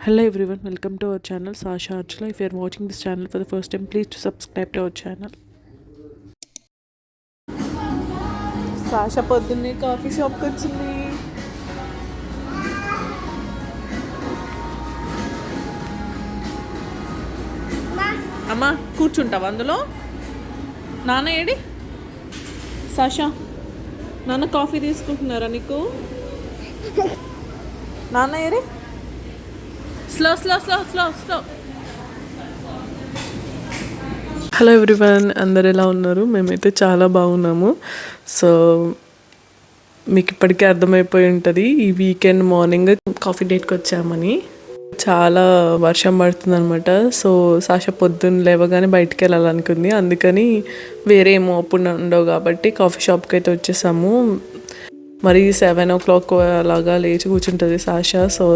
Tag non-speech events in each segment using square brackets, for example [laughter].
Hello everyone welcome to our channel Sasha అర్చల if you're watching this channel for the first time please do subscribe to our channel Sasha పొద్దున్నే coffee షాప్కి వచ్చింది. అమ్మా కూర్చుంటావు అందులో? నాన్న AD? Sasha నాన్న coffee తీసుకుంటున్నారా నీకు? [laughs] నాన్న ఏరే slow slow slow slow slow hello everyone అందరు ఎలా ఉన్నారు? మేమైతే చాలా బాగున్నాము. సో మీకు ఇప్పటికే అర్థమైపోయి ఉంటుంది ఈ వీకెండ్ మార్నింగ్ కాఫీ డేట్కి వచ్చామని. చాలా వర్షం పడుతుంది అనమాట సో సాష పొద్దున్న లేవగానే బయటికి వెళ్ళాలనుకుంది. అందుకని వేరే ఏమో ఓపెన్ ఉండవు కాబట్టి కాఫీ షాప్కి అయితే వచ్చేసాము. మరి సెవెన్ ఓ క్లాక్ అలాగా లేచి కూర్చుంటుంది Sasha so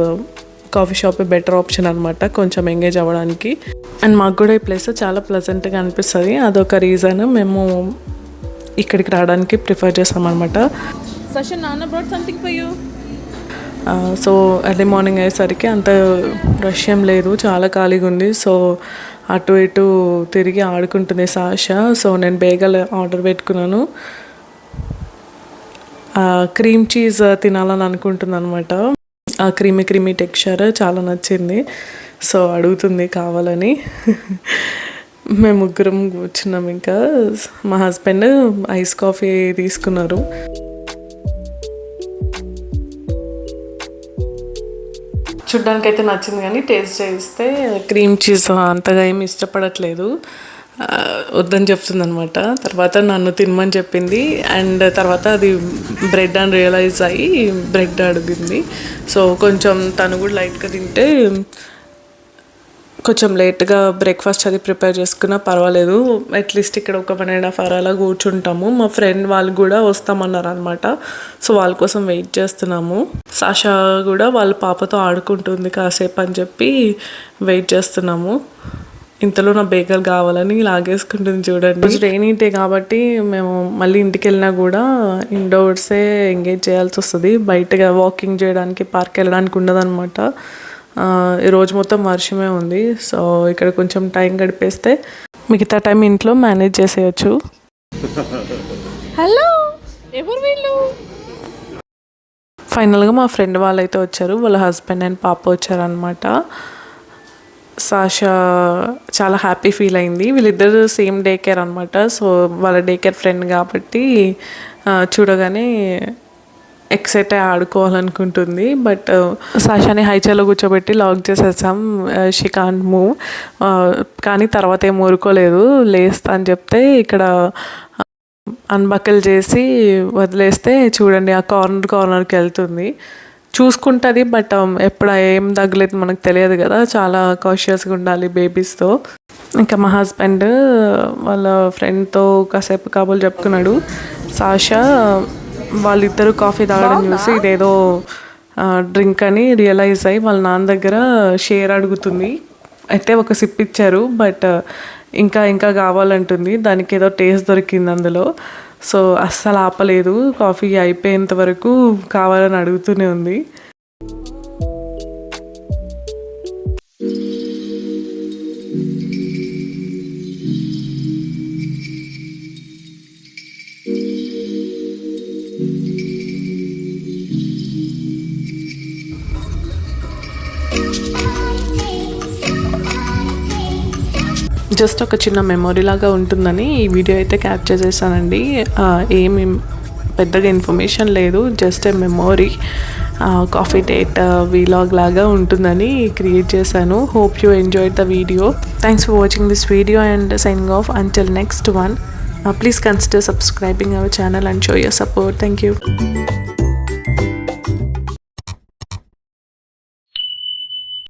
coffee shop better option అనమాట కొంచెం ఎంగేజ్ అవ్వడానికి. అండ్ మాకు కూడా ఈ ప్లేస్ చాలా ప్లెజెంట్గా అనిపిస్తుంది. అదొక రీజన్. మేము ఇక్కడికి రావడానికి ప్రిఫర్ చేస్తాం అనమాట సషన్ నాన్న brought something for you so early morning అయ్యేసరికి అంత రష్ ఏం లేదు చాలా ఖాళీగా ఉంది. సో అటు ఇటు తిరిగి ఆడుకుంటుంది సాష సో నేను బేగల్ ఆర్డర్ పెట్టుకున్నాను. క్రీమ్ చీజ్ తినాలని అనుకుంటుంది అనమాట ఆ క్రీమీ క్రీమీ టెక్స్చర్ చాలా నచ్చింది. సో అడుగుతుంది కావాలని. మేము ముగ్గురం కూర్చున్నాం ఇంకా. మా హస్బెండ్ ఐస్ కాఫీ తీసుకున్నారు. చూడ్డానికి అయితే నచ్చింది కానీ టేస్ట్ చేస్తే క్రీమ్ చీజ్ అంతగా ఏమి ఇష్టపడట్లేదు. వద్దని చెప్తుందనమాట తర్వాత నన్ను తినమని చెప్పింది. అండ్ తర్వాత అది బ్రెడ్ అని రియలైజ్ అయ్యి బ్రెడ్ అడిగింది. సో కొంచెం తను కూడా లైట్గా తింటే కొంచెం లేట్గా బ్రేక్ఫాస్ట్ అది ప్రిపేర్ చేసుకున్నా పర్వాలేదు. అట్లీస్ట్ ఇక్కడ ఒక వన్ అండ్ హాఫ్ అవర్ అలా కూర్చుంటాము. మా ఫ్రెండ్ వాళ్ళు కూడా వస్తామన్నారు అనమాట సో వాళ్ళ కోసం వెయిట్ చేస్తున్నాము. సాషా కూడా వాళ్ళ పాపతో ఆడుకుంటుంది కాసేపు అని చెప్పి వెయిట్ చేస్తున్నాము. ఇంతలో నా బేకర్ కావాలని లాగేసుకుంటుంది చూడండి. రెయినీ డే కాబట్టి మేము మళ్ళీ ఇంటికి వెళ్ళినా కూడా ఇండోర్సే ఎంగేజ్ చేయాల్సి వస్తుంది. బయటగా వాకింగ్ చేయడానికి పార్క్ వెళ్ళడానికి ఉండదన్నమాట. ఆ, ఈ రోజు మొత్తం వర్షమే ఉంది. సో ఇక్కడ కొంచెం టైం గడిపేస్తే మిగతా టైం ఇంట్లో మేనేజ్ చేసేయచ్చు. హలో ఎవరు వీళ్ళు? ఫైనల్గా మా ఫ్రెండ్ వాళ్ళైతే వచ్చారు. వాళ్ళ హస్బెండ్ అండ్ పాప వచ్చారనమాట సాషా చాలా హ్యాపీ ఫీల్ అయింది. వీళ్ళిద్దరు సేమ్ డే కేర్ అనమాట సో వాళ్ళ డే కేర్ ఫ్రెండ్ కాబట్టి చూడగానే ఎక్సైట్ అయి ఆడుకోవాలనుకుంటుంది. బట్ సాషాని హైచర్లో కూర్చోబెట్టి లాక్ చేసేసాం. షీ కాంట్ మూవ్ కానీ తర్వాత ఏం ఊరుకోలేదు. లేస్తా అని చెప్తే ఇక్కడ అన్బకిల్ చేసి వదిలేస్తే చూడండి ఆ కార్నర్ కార్నర్కి వెళ్తుంది. చూసుకుంటుంది బట్ ఎప్పుడు ఏం తగ్గలేదు మనకు తెలియదు కదా. చాలా కాషియస్గా ఉండాలి బేబీస్తో ఇంకా మా హస్బెండ్ వాళ్ళ ఫ్రెండ్తో కాసేపు కాబోలు చెప్పుకున్నాడు. సాషా వాళ్ళిద్దరూ కాఫీ తాగడం చూసి ఇదేదో డ్రింక్ అని రియలైజ్ అయ్యి వాళ్ళ నాన్న దగ్గర షేర్ అడుగుతుంది. అయితే ఒక సిప్ ఇచ్చారు బట్ ఇంకా ఇంకా కావాలంటుంది. దానికి ఏదో టేస్ట్ దొరికింది అందులో. సో అస్సలు ఆపలేదు. కాఫీ అయిపోయేంత వరకు కావాలని అడుగుతూనే ఉంది. జస్ట్ ఒక చిన్న మెమొరీ లాగా ఉంటుందని ఈ వీడియో అయితే క్యాప్చర్ చేశానండి. ఏమి పెద్దగా ఇన్ఫర్మేషన్ లేదు just a memory coffee date vlog లాగా ఉంటుందని క్రియేట్ చేశాను. Hope you enjoy the video thanks for watching this video and signing off until next one please consider subscribing our channel and show your support thank you